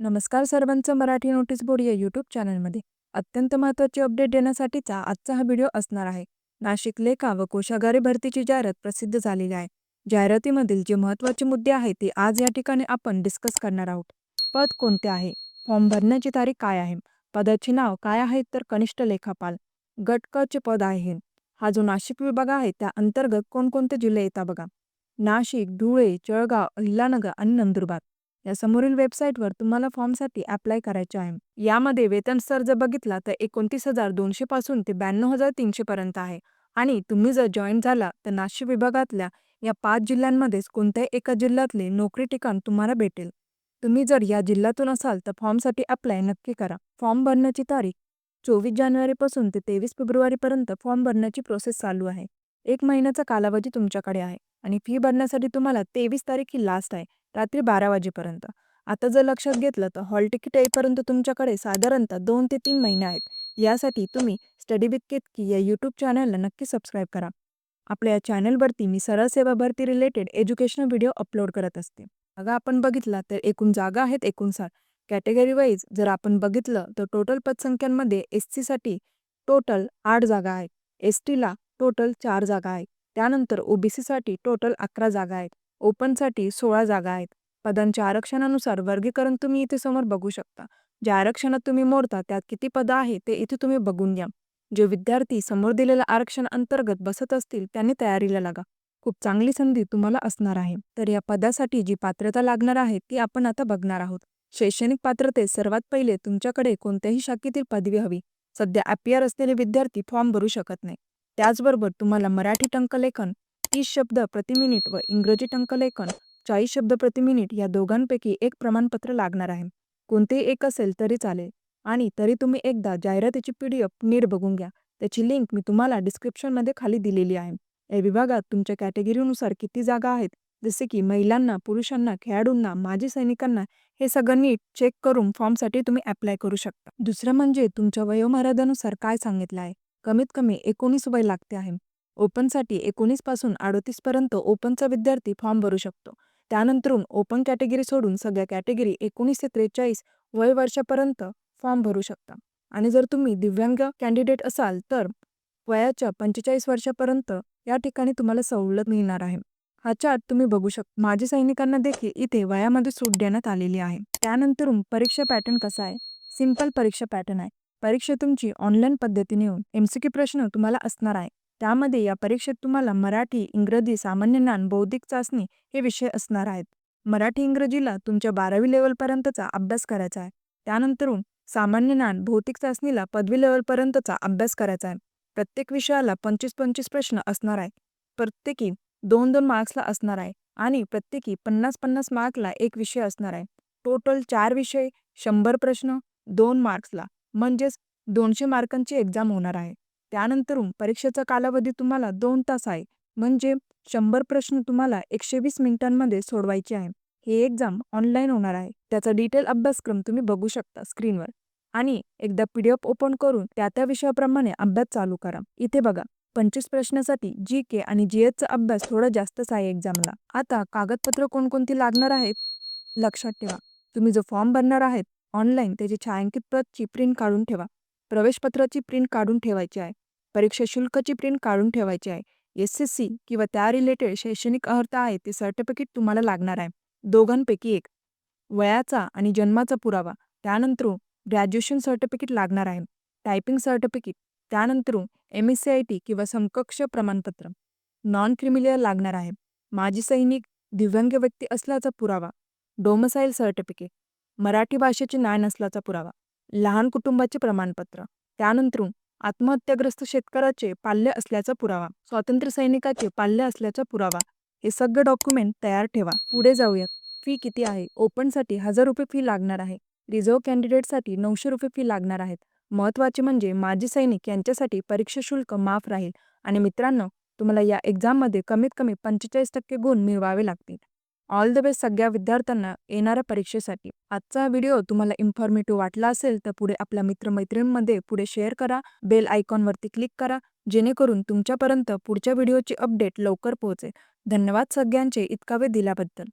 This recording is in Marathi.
नमस्कार सर्वांचं मराठी नोटीस बोर्ड या यूट्यूब चॅनलमध्ये. अत्यंत महत्त्वाची अपडेट देण्यासाठीचा आजचा हा व्हिडिओ असणार आहे. नाशिक लेखा व कोशागारी भरतीची जाहिरात प्रसिद्ध झालेली आहे. जाहिरातीमधील जे महत्त्वाचे मुद्दे आहेत ते आज या ठिकाणी आपण डिस्कस करणार आहोत. पद कोणते आहे? फॉर्म भरण्याची तारीख काय आहे? पदाचे नाव काय आहे? तर कनिष्ठ लेखापाल. गट क चे पद आहे. हा जो नाशिक विभाग आहे त्या अंतर्गत कोणकोणते जिल्हे येतात बघा? नाशिक धुळे जळगाव अहिलानगर आणि नंदुरबार. या समोरील वेबसाईटवर तुम्हाला फॉर्मसाठी अप्लाय करायचे आहे. यामध्ये वेतन स्तर जर बघितला तर एकोणतीस हजार दोनशे पासून ते ब्याण्णव हजार तीनशे पर्यंत आहे. आणि तुम्ही जर जॉईन झाला तर नाशिक विभागातल्या या पाच जिल्ह्यांमध्येच कोणत्याही एका जिल्ह्यातले नोकरी ठिकाण तुम्हाला भेटेल. तुम्ही जर या जिल्ह्यातून असाल तर फॉर्मसाठी अप्लाय नक्की करा. फॉर्म भरण्याची तारीख चोवीस जानेवारीपासून ते तेवीस फेब्रुवारीपर्यंत फॉर्म भरण्याची प्रोसेस चालू आहे. एक महिन्याचा कालावधी तुमच्याकडे आहे. आणि फी भरण्यासाठी तुम्हाला तेवीस तारीख ही लास्ट आहे रात्री बारा वाजेपर्यंत. आता जर लक्षात घेतलं तर हॉल तिकीट येईपर्यंत तुमच्याकडे साधारणतः दोन ते तीन महिने आहेत. यासाठी तुम्ही स्टडी विथ केतकी या यूट्यूब चॅनलला नक्की सबस्क्राईब करा. आपल्या या चॅनलवरती मी सरळ सेवा भरती रिलेटेड एज्युकेशनल व्हिडिओ अपलोड करत असते. जागा आपण बघितला तर एकूण जागा आहेत एकूणसार कॅटेगरी वाईज जर आपण बघितलं तर टोटल पदसंख्यांमध्ये एस सीसाठी टोटल आठ जागा आहेत. एस टीला टोटल चार जागा आहेत. त्यानंतर ओबीसीसाठी टोटल अकरा जागा आहेत. ओपनसाठी सोळा जागा आहेत. पदांच्या आरक्षणानुसार वर्गीकरण तुम्ही इथे समोर बघू शकता. ज्या आरक्षणात तुम्ही मोडता त्यात किती पदं आहे ते इथे तुम्ही बघून घ्या. जे विद्यार्थी समोर दिलेल्या आरक्षण अंतर्गत बसत असतील त्यांनी तयारीला लागा. खूप चांगली संधी तुम्हाला असणार आहे. तर या पदासाठी जी पात्रता लागणार आहे ती आपण आता बघणार आहोत. शैक्षणिक पात्रतेत सर्वात पहिले तुमच्याकडे कोणत्याही शाखेतील पदवी हवी. सध्या अपियर असलेले विद्यार्थी फॉर्म भरू शकत नाही. त्याचबरोबर तुम्हाला मराठी टंकलेखन तीस शब्द प्रति मिनिट व इंग्रजी टंकलेखन चाळीस शब्द प्रति मिनिट या दोघांपैकी एक प्रमाणपत्र लागणार आहे. कोणतेही एक असेल तरी चालेल. आणि तरी तुम्ही एकदा जाहिरातीची पी डी एफ नीट बघून घ्या. त्याची लिंक मी तुम्हाला डिस्क्रिप्शनमध्ये खाली दिलेली आहे. या विभागात तुमच्या कॅटेगरीनुसार किती जागा आहेत? जसे की महिलांना पुरुषांना खेळाडूंना माजी सैनिकांना हे सगळं नीट चेक करून फॉर्मसाठी तुम्ही अप्लाय करू शकता. दुसरं म्हणजे तुमच्या वयोमर्यादेनुसार काय सांगितलं आहे? कमीत कमी एकोणीस वय लागते आहे. ओपनसाठी एकोणीसपासून अडतीसपर्यंत अडतीस पर्यंत ओपनचा विद्यार्थी फॉर्म भरू शकतो. त्यानंतरून ओपन कॅटेगरी सोडून सगळ्या कॅटेगरी एकोणीस ते त्रेचाळीस वय वर्षापर्यंत फॉर्म भरू शकता. आणि जर तुम्ही दिव्यांग कॅन्डिडेट असाल तर वयाच्या पंचेचाळीस वर्षापर्यंत या ठिकाणी तुम्हाला सवलत मिळणार आहे. हा चार्ट तुम्ही बघू शकता माजी सैनिकांना देखील इथे वयामध्ये सूट देण्यात आलेली आहे. त्यानंतरून परीक्षा पॅटर्न कसा आहे? सिंपल परीक्षा पॅटर्न आहे. परीक्षा तुमची ऑनलाईन पद्धतीने येऊन क्यू प्रश्न तुम्हाला असणार आहे. त्यामध्ये या परीक्षेत तुम्हाला मराठी इंग्रजी सामान्य ज्ञान बौद्धिक चाचणी हे विषय असणार आहेत. मराठी इंग्रजीला तुमच्या बारावी लेवलपर्यंतचा अभ्यास करायचा आहे. त्यानंतरून सामान्य ज्ञान भौतिक चाचणीला पदवी लेवलपर्यंतचा अभ्यास करायचा आहे. प्रत्येक विषयाला पंचवीस पंचवीस प्रश्न असणार आहे. प्रत्येकी दोन दोन मार्क्सला असणार आहे आणि प्रत्येकी पन्नास पन्नास मार्कला एक विषय असणार आहे. टोटल चार विषय शंभर प्रश्न दोन मार्क्सला म्हणजेच दोनशे मार्कांची एक्झाम होणार आहे. त्यानंतरून परीक्षेचा कालावधी तुम्हाला दोन तास आहे. म्हणजे शंभर प्रश्न तुम्हाला एकशे वीस मिनिटांमध्ये सोडवायचे आहे. हे एक्झाम ऑनलाईन होणार आहे. त्याचा डिटेल अभ्यासक्रम तुम्ही बघू शकता स्क्रीनवर आणि एकदा पी डी एफ ओपन करून त्या त्या विषयाप्रमाणे अभ्यास चालू करा. इथे बघा पंचवीस प्रश्नासाठी जी के आणि जी एचचा अभ्यास थोडा जास्तच आहे एक्झामला आता कागदपत्र कोणकोणती लागणार आहेत? लक्षात ठेवा. तुम्ही जो फॉर्म भरणार आहेत ऑनलाईन त्याची छायांकित प्रतची प्रिंट काढून ठेवा. प्रवेशपत्राची प्रिंट काढून ठेवायची आहे. परीक्षा शुल्कची प्रिंट काढून ठेवायची आहे. एस एस सी किंवा त्या रिलेटेड शैक्षणिक अर्हता आहे ते सर्टिफिकेट तुम्हाला लागणार आहे. दोघांपैकी एक. वयाचा आणि जन्माचा पुरावा. त्यानंतर ग्रॅज्युएशन सर्टिफिकेट लागणार आहे. Typing certificate. त्यानंतर M S C I T किंवा समकक्ष प्रमाणपत्र. नॉन क्रिमिलियर लागणार आहे. माजी सैनिक दिव्यांग व्यक्ती असल्याचा पुरावा. डोमसाईल सर्टिफिकेट. मराठी भाषेचे न्याय नसल्याचा पुरावा. लहान कुटुंबाचे प्रमाणपत्र. त्यानंतर आत्महत्याग्रस्त शेतकऱ्याचे पाल्य असल्याचा पुरावा. स्वातंत्र्य सैनिकाचे पाल्य असल्याचा पुरावा. हे सगळे डॉक्युमेंट तयार ठेवा. पुढे जाऊयात. फी किती आहे? ओपनसाठी हजार रुपये फी लागणार आहे. रिझर्व्ह कॅन्डिडेटसाठी नऊशे रुपये फी लागणार आहेत. महत्त्वाचे म्हणजे माजी सैनिक यांच्यासाठी परीक्षा शुल्क माफ राहील. आणि मित्रांनो तुम्हाला या एक्झाममध्ये कमीत कमी पंचेचाळीस टक्के गुण मिळवावे लागतील. ऑल द बेस्ट सगळ्या विद्यार्थ्यांना येणाऱ्या परीक्षेसाठी. आजचा व्हिडिओ तुम्हाला इन्फॉर्मेटिव्ह वाटला असेल तर पुढे आपल्या मित्रमैत्रिणींमध्ये पुढे शेअर करा. बेल आयकॉनवरती क्लिक करा. जेणेकरून तुमच्यापर्यंत पुढच्या व्हिडिओची अपडेट लवकर पोहोचेल. धन्यवाद सगळ्यांचे इतका वेळ दिल्याबद्दल.